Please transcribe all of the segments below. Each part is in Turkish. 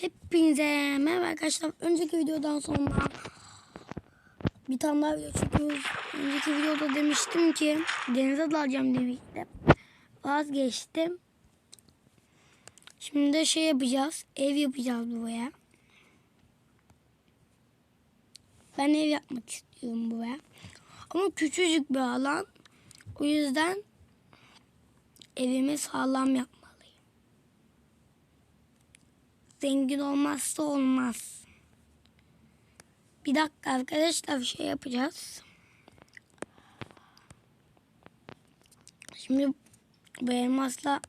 Hepinize merhaba arkadaşlar. Önceki videodan sonra bir tane daha video çekiyoruz. Önceki videoda demiştim ki denize dalacağım demiştim. Vazgeçtim. Şimdi de şey yapacağız. Ev yapacağız buraya. Ben ev yapmak istiyorum buraya. Ama küçücük bir alan. O yüzden evimi sağlam yapmalıyım. Zengin olmazsa olmaz. Bir dakika arkadaşlar bir şey yapacağız. Şimdi bu elmasla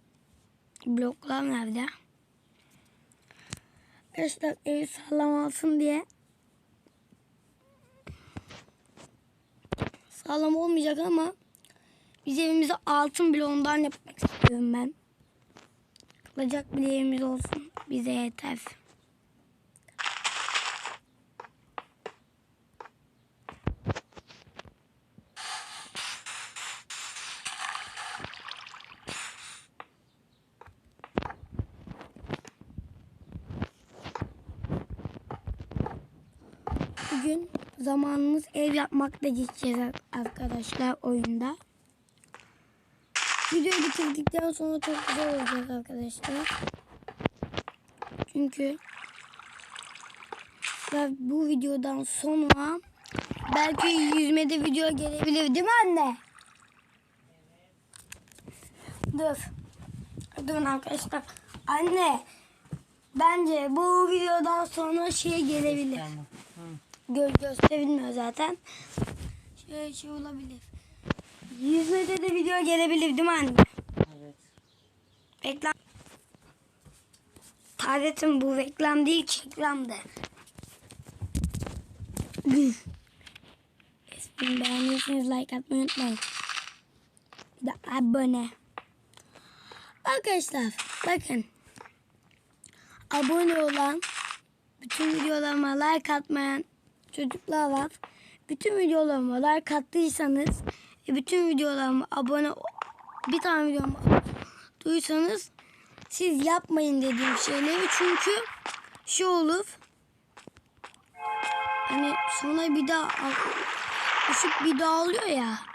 bloklar nerede? Arkadaşlar evi sağlam olsun diye sağlam olmayacak ama biz evimizi altın bloğundan yapmak istiyorum ben. Kalacak bir evimiz olsun. Bize yeter. Bugün zamanımız ev yapmakla geçeceğiz arkadaşlar oyunda. Videoyu bitirdikten sonra çok güzel olacak arkadaşlar. Çünkü ya bu videodan sonra belki yüzmede video gelebilir değil mi anne? Dur. Durun arkadaşlar. Anne bence bu videodan sonra şey gelebilir. Tamam. Gö gösterilmiyor zaten. Şey, şey olabilir. Yüzmede de video gelebilir değil mi anne? Evet. Reklam. Tabletim bu reklam değil ki. Esmini beğendiyseniz like atmayı unutmayın. Bir de abone. Arkadaşlar bakın. Abone olan bütün videolarıma like atmayan çocuklar var. Bütün videolarıma like attıysanız bütün videolarıma abone bir tane videoma duysanız siz yapmayın dediğim şeyleri çünkü şu olur. Hani sonra bir daha ışık bir daha oluyor ya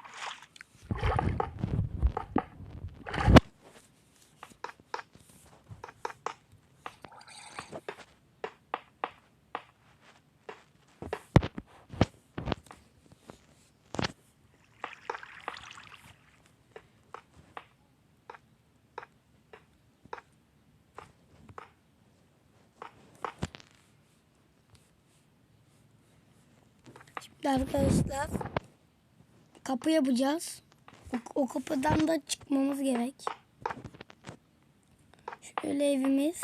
Şimdi arkadaşlar kapı yapacağız. O, o kapıdan da çıkmamız gerek. Şöyle evimiz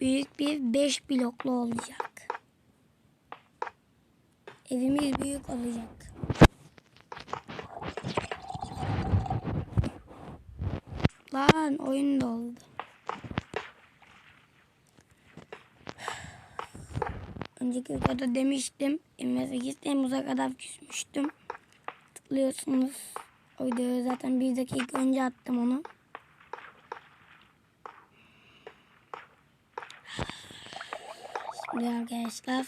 büyük bir 5 bloklu olacak. Evimiz büyük olacak. Lan oyun da Önceki videoda demiştim. 28 Temmuz'a kadar küsmüştüm. Tıklıyorsunuz. O videoyu zaten bir dakika önce attım onu. Şimdi arkadaşlar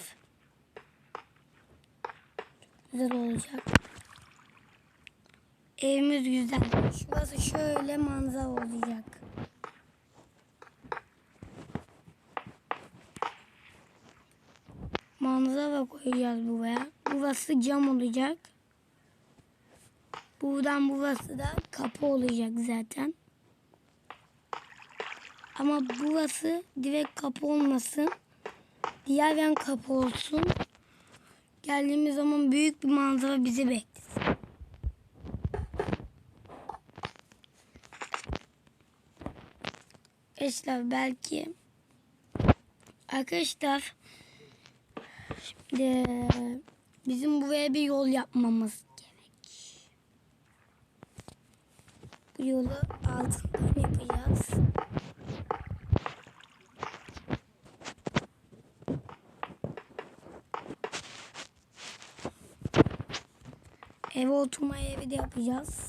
güzel olacak. Evimiz güzel. Şurası şöyle manzara olacak. manzara koyacağız buraya. Burası cam olacak. Buradan burası da kapı olacak zaten. Ama burası direkt kapı olmasın. Diğer yan kapı olsun. Geldiğimiz zaman büyük bir manzara bizi bekliyor. Arkadaşlar belki Arkadaşlar Şimdi bizim buraya bir yol yapmamız gerek. Bu yolu altından yapacağız. Eve oturma evi de yapacağız.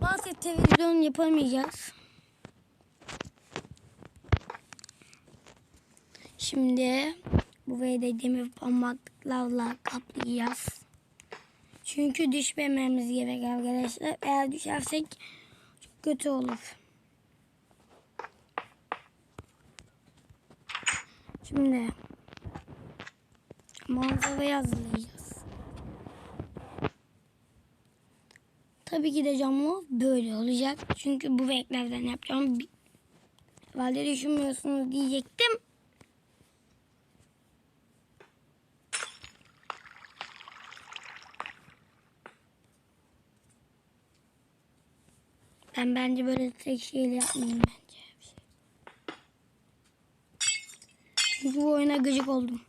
Maalesef televizyon yapamayacağız. Şimdi bu de demir parmaklarla kaplayacağız. Çünkü düşmememiz gerek arkadaşlar. Eğer düşersek çok kötü olur. Şimdi manzarayı hazırlayacağız. Tabii ki de camı böyle olacak. Çünkü bu renklerden yapacağım. Valide düşünmüyorsunuz diyecektim. Ben bence böyle tek şeyle yapmayayım bence. Çünkü bu oyuna gıcık oldum.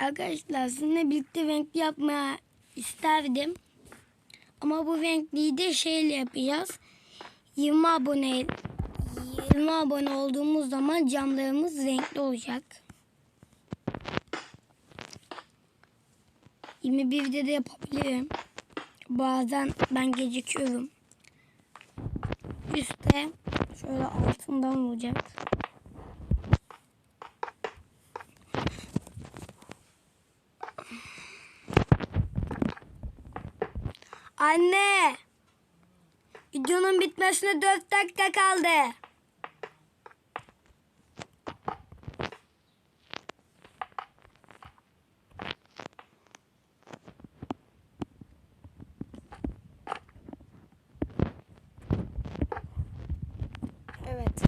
Arkadaşlar sizinle birlikte renkli yapmaya isterdim. Ama bu renkliyi de şeyle yapacağız. 20 abone 20 abone olduğumuz zaman camlarımız renkli olacak. 21'de de yapabilirim. Bazen ben gecikiyorum. Üstte şöyle altından olacak. Anne! Videonun bitmesine 4 dakika kaldı. Evet.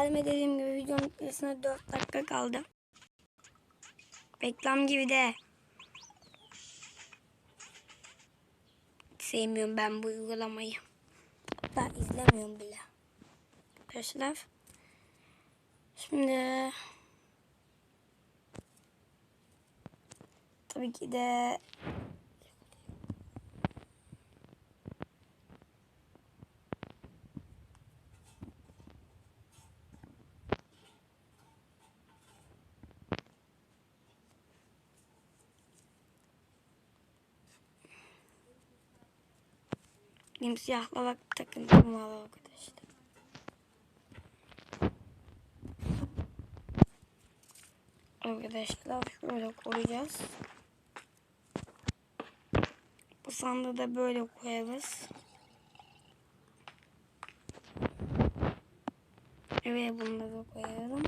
Anime dediğim gibi videonun bitmesine 4 dakika kaldı. Reklam gibi de. Sevmiyorum ben bu uygulamayı. Hatta izlemiyorum bile. Arkadaşlar. Şimdi tabii ki de benim siyahla bak takıntım var arkadaşlar. Arkadaşlar şöyle koyacağız. Bu sandığı da böyle koyarız. Evet bunları koyalım.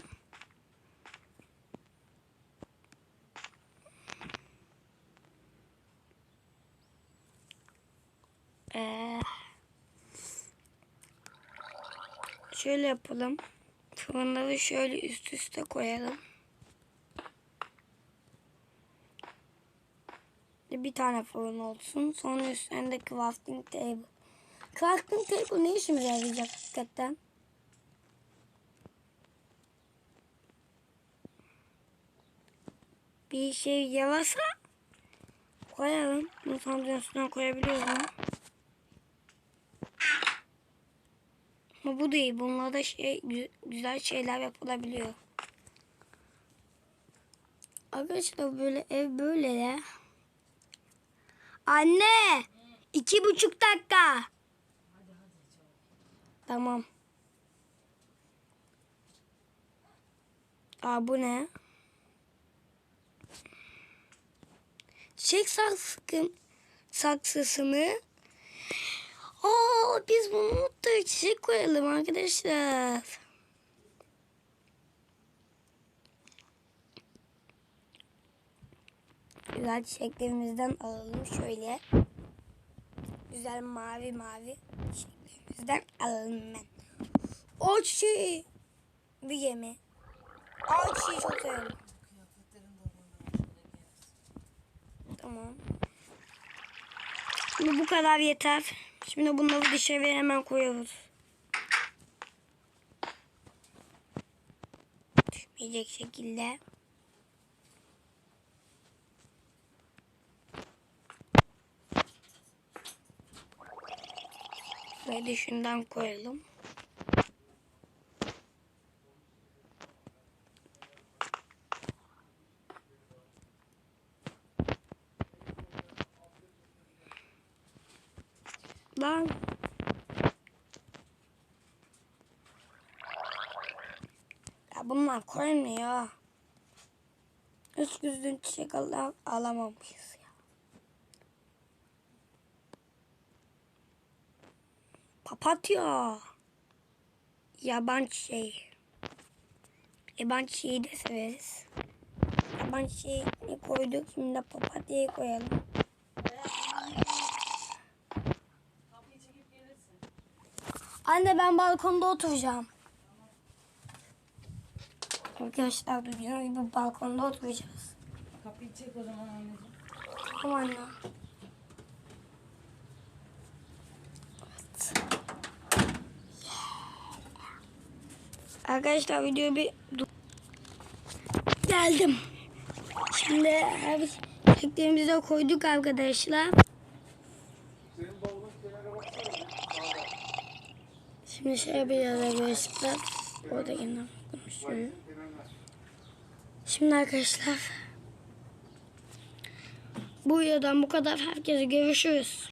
Şöyle yapalım. Fırınları şöyle üst üste koyalım. Bir tane fırın olsun. Sonra üstünde crafting table. Crafting table ne işimize yarayacak hakikaten? Bir şey yalasa koyalım. Bunu sandığın üstüne koyabiliyoruz mu? Ama bu değil. Bunlarda şey güzel şeyler yapılabiliyor. Arkadaşlar böyle ev böyle ya. Anne! iki buçuk dakika. Tamam. Aa bu ne? Çiçek saksın, saksısı mı? Aa biz bunu unuttuk. Çiçek koyalım arkadaşlar. Güzel çiçeklerimizden alalım şöyle. Güzel mavi mavi çiçeklerimizden alalım ben. O çiçeği. Bir yemi. O çiçeği çok seviyorum. Tamam. Bu kadar yeter. Şimdi bunları dışarıya hemen koyuyoruz. Düşmeyecek şekilde. Ve de şundan koyalım. Lan. Ya bunlar koymuyor. Üç yüzün çiçek al alamamışız ya. Papatya. Yaban çiçeği. Yaban çiçeği de severiz. Yaban çiçeğini koyduk. Şimdi de papatyayı koyalım. Anne ben balkonda oturacağım. Arkadaşlar duyduğunuz gibi balkonda oturacağız. Kapıyı çek o zaman anneciğim. Tamam anne. Arkadaşlar videoyu bir geldim. Şimdi her çiçeklerimizi de koyduk arkadaşlar. Şimdi şey yapacağız arkadaşlar. Orada yine konuşuyor. Şimdi arkadaşlar bu videodan bu kadar. Herkese görüşürüz.